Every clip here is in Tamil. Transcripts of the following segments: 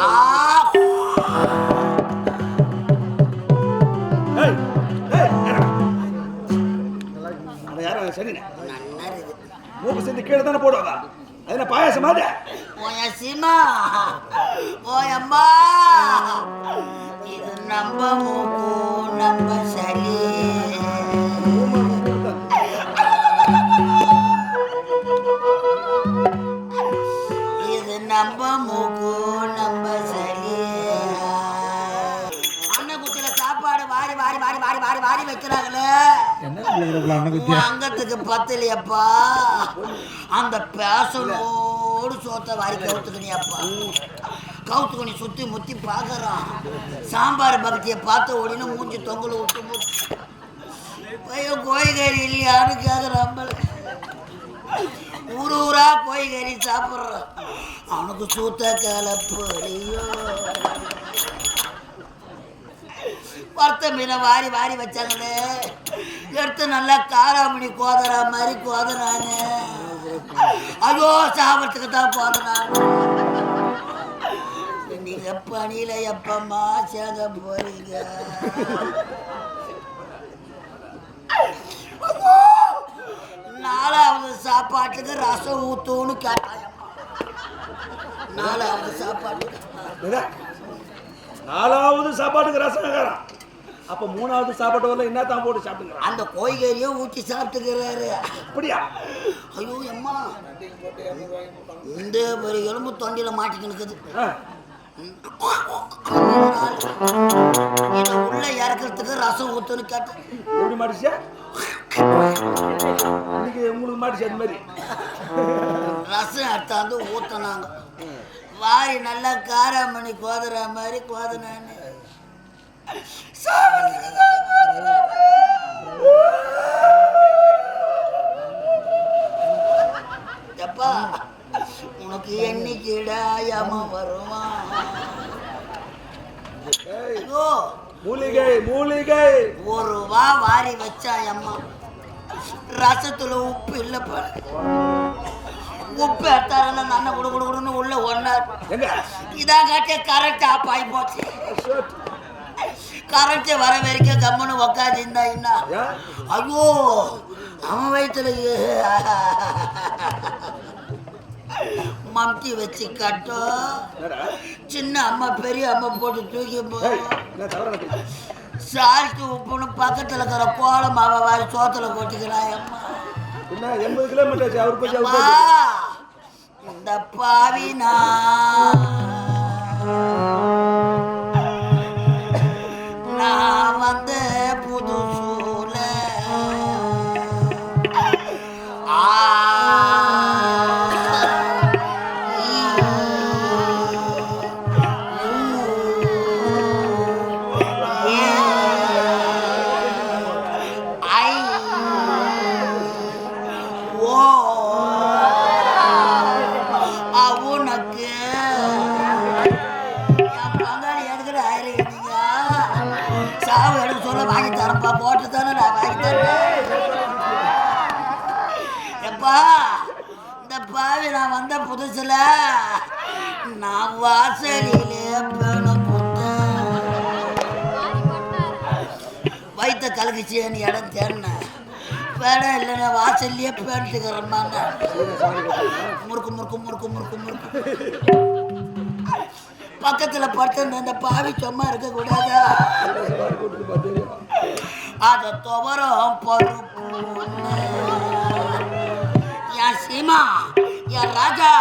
ஆ மூக்கு சேர்ந்து கீழே தானே போடுவாங்க அது என்ன பாயாசம் வாரி வைக்கிறாங்களே. அங்கத்துக்கு பத்தலையப்பா. அந்த பேசலோடு சோத்தை வாரி கவுத்துக்கணியப்பா கவுத்துக்கணி சுத்தி முத்தி பார்க்கறான் சாம்பார் பக்தியை பார்த்த உடனே மூஞ்சி தொங்கல விட்டு மூச்சு பையன் கோய்கறி இல்லையான்னு கேட்குறான் ஊரு ஊரா கோய்கறி சாப்பிட்றான். அவனுக்கு சூத்த கலப்படியோ வறுத்த மீனை வாரி வாரி வச்சாங்களே. எடுத்து நல்லா காராமணி கோதரா மாதிரி கோதரானு. ஐயோ சாப்பிட்றதுக்கு தான் கோதரானு. நீங்க பணியில எப்பமா சேத போறீங்க? நாலாவது சாப்பாட்டுக்கு ரசம் ஊத்தும்னு கேட்டாயம்மா. நாலாவது சாப்பாட்டுக்கு. நாலாவது சாப்பாட்டுக்கு ரசம் கேட்கறான் அப்ப மூணாவது சாப்பாட்டு வரல என்ன தான் போட்டு சாப்பிட்டுக்கிறான்? அந்த கோய்கறியும் ஊற்றி சாப்பிட்டுக்கிறாரு. அப்படியா? ஐயோ அம்மா இந்த ஒரு எலும்பு தொண்டியில மாட்டிட்டு இருக்குது உள்ள இறக்கிறதுக்கு ரசம் ஊத்துன்னு கேட்டேன். எப்படி மாட்டிச்சா? இன்னைக்கு உங்களுக்கு மாட்டிச்சு அது மாதிரி. ரசம் எடுத்தாந்து ஊத்துனாங்க. வாரி நல்லா காராமணி கோதுற மாதிரி கோதுனான்னு. எப்பா உனக்கு என்னைக்குடா யம வருமா? மூலிகை மூலிகை. ஒரு ரூபா வாரி வச்சா அம்மா. ரசத்துல உப்பு இல்லை பாரு உப்பு எடுத்தாருன்னா நான் குடு குடுன்னு உள்ள ஒன்னார் இதான் காட்டிய ஆஃப் ஆகி போச்சு. கரண்ட் வர வரைக்கும் கம்முன்னு உக்காந்து இருந்தா என்ன ஏன்? ஐயோ அவன் வயிற்றுல மம்டி வச்சு கட்டும்? சின்ன அம்மா பெரிய அம்மா போட்டு தூக்கி? சால்ட்டு உப்புன்னு பக்கத்தில் இருக்கிற கோலம் மாவை வாரி சோத்துல கொட்டிக்கிறான் அம்மா. எண்பது கிலோமீட்டர் அவர் இந்த பாவி நான். சாவு சொல்ல வாங்கி தரப்பா போட்டு தானே நான் வாங்கி தரேன் எப்பா இந்த பாவி நான் வந்த புதுசுல நான் வாசலிலே பேணும் வயிற்ற கலக்குச்சேன்னு இடம் தேடினேன் வேடம் இல்லைன்னா வாசல்லையே பேண்டுக்கிறேன் முறுக்கு முறுக்கு முறுக்கு முறுக்கு முறுக்கு. பக்கத்துல படுத்திருந்த இந்த பாவி சும்மா இருக்க அதை துவரம் பருப்பு என் சீமா? என் ராஜா?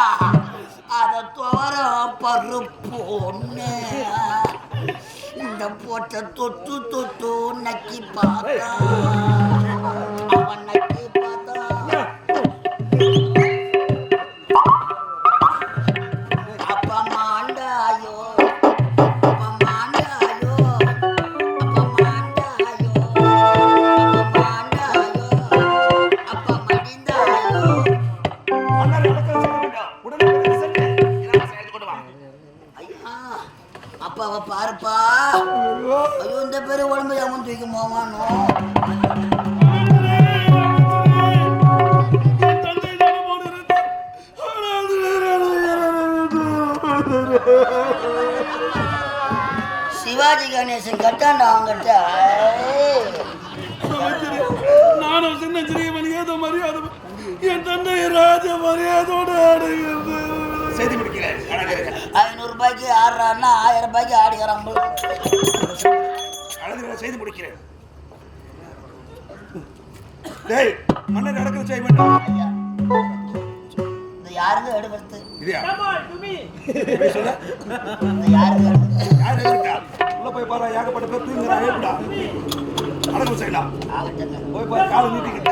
அதை துவரம் பருப்பு ஒண்ணு இந்த போட்ட தொட்டு தொட்டு நக்கி பார்த்தா. கணேசன் கட்டாண்டா அவங்கிட்ட ஏய். நானும் சின்ன சிறியவன் ஏதோ மரியாதை என் தந்தை ராஜ மரியாதையோட அடைகிறது செய்தி முடிக்கிறேன் ஐநூறு ரூபாய்க்கு ஆடுறான்னா ஆயிரம் ரூபாய்க்கு. அழகு செய்து முடிக்கிறேன் டேய் மன்னர் நடக்கிற செய்ய. இந்த யாருங்க எடுக்கிறது யாருங்க எடுக்கிறது? யார் உள்ள போய் பாரு ஏகப்பட்ட பேர் தூங்குறா செய்யலாம் போய் பாரு காலை நீட்டிக்கிட்ட.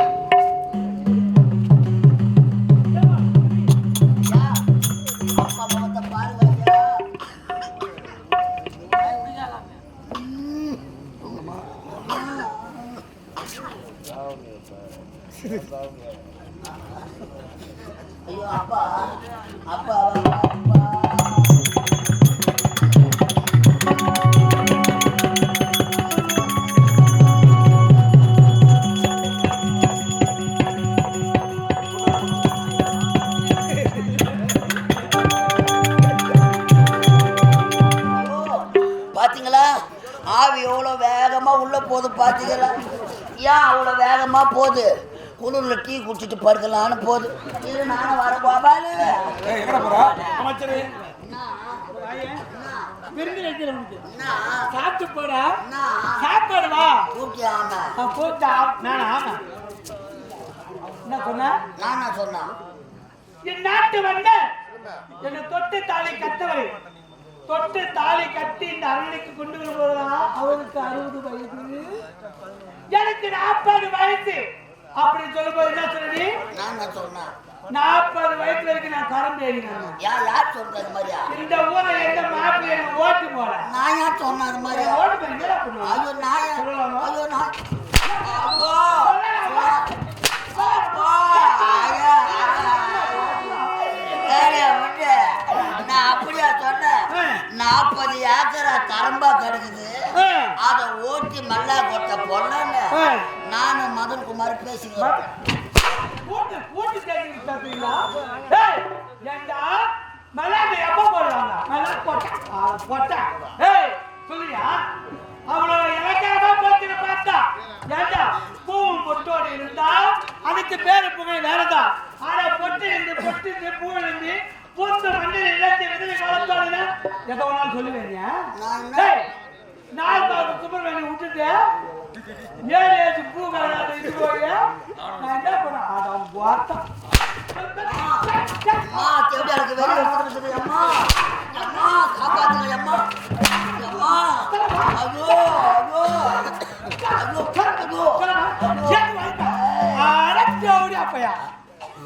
அப்பா அப்பா அப்பா. போகுது பாத்தீங்களா? ஏன் அவ்வளோ வேகமா போகுது? குளிர்ல டீ குடிச்சிட்டு படுக்கலான்னு போகுது. இரு நானும் வர என்ன சாப்பிட்டு போடா. சாப்பாடு வா. கூப்பிட்டு ஆமா. நான் போட்டா நான் ஆமா. என்ன சொன்ன? நானா சொன்னேன் என் நாட்டு வந்த என்னை தொட்டு தாலி கட்டவரை தொட்டு தாலி கட்டி இந்த அரண்மனைக்கு கொண்டு வரும்போதுதான் அவருக்கு அறுபது வயது. எனக்கு நாற்பது வயசு. அப்படி சொல்லும்போது என்ன சொன்னி நானா சொன்னேன் நாற்பது வயசுல வரைக்கும் நான் கரம் ஏறினேன் யார் சொல்றது மாதிரியா? இந்த ஊரை எந்த மாப்பிள்ளை எனக்கு ஓட்டு போல நான் யார் சொன்னேன் அது மாதிரியா? ஓட்டு போய்? ஐயோ நான்? ஐயோ நான் குமார் பேசிக்கிறேன் போட்டு போட்டு கேட்குறீங்க பார்த்தீங்களா ஏய் ஏண்டா? மலாங்க எப்போ போடுறாங்க? மலா போட்டா? போட்டா. ஏய் போட்டுன்னு பார்த்தா. ஏண்டா? பூவும் பொட்டோடு இருந்தா அதுக்கு பேரு புகழ் வேறதான் ஆனா பொட்டு இருந்து பொட்டு இருந்து பூ இருந்து பூத்த மண்ணில் இழந்து விதவை வளர்த்தாளுங்க எதை வேணாலும் சொல்லுவேங்க நான் நாலு சுப்பிரமணியம் விட்டுட்டு ஏழு ஏழு பூ வேணாம் இது போய் நான் என்ன பண்ண அதான் வார்த்தா அம்மா தேடி எனக்கு வெளியே எடுத்துட்டு இருக்குது அம்மா அம்மா காப்பாத்துங்க அம்மா அம்மா ஐயோ ஐயோ ஐயோ ஐயோ ஐயோ அடச்சோடி அப்பையா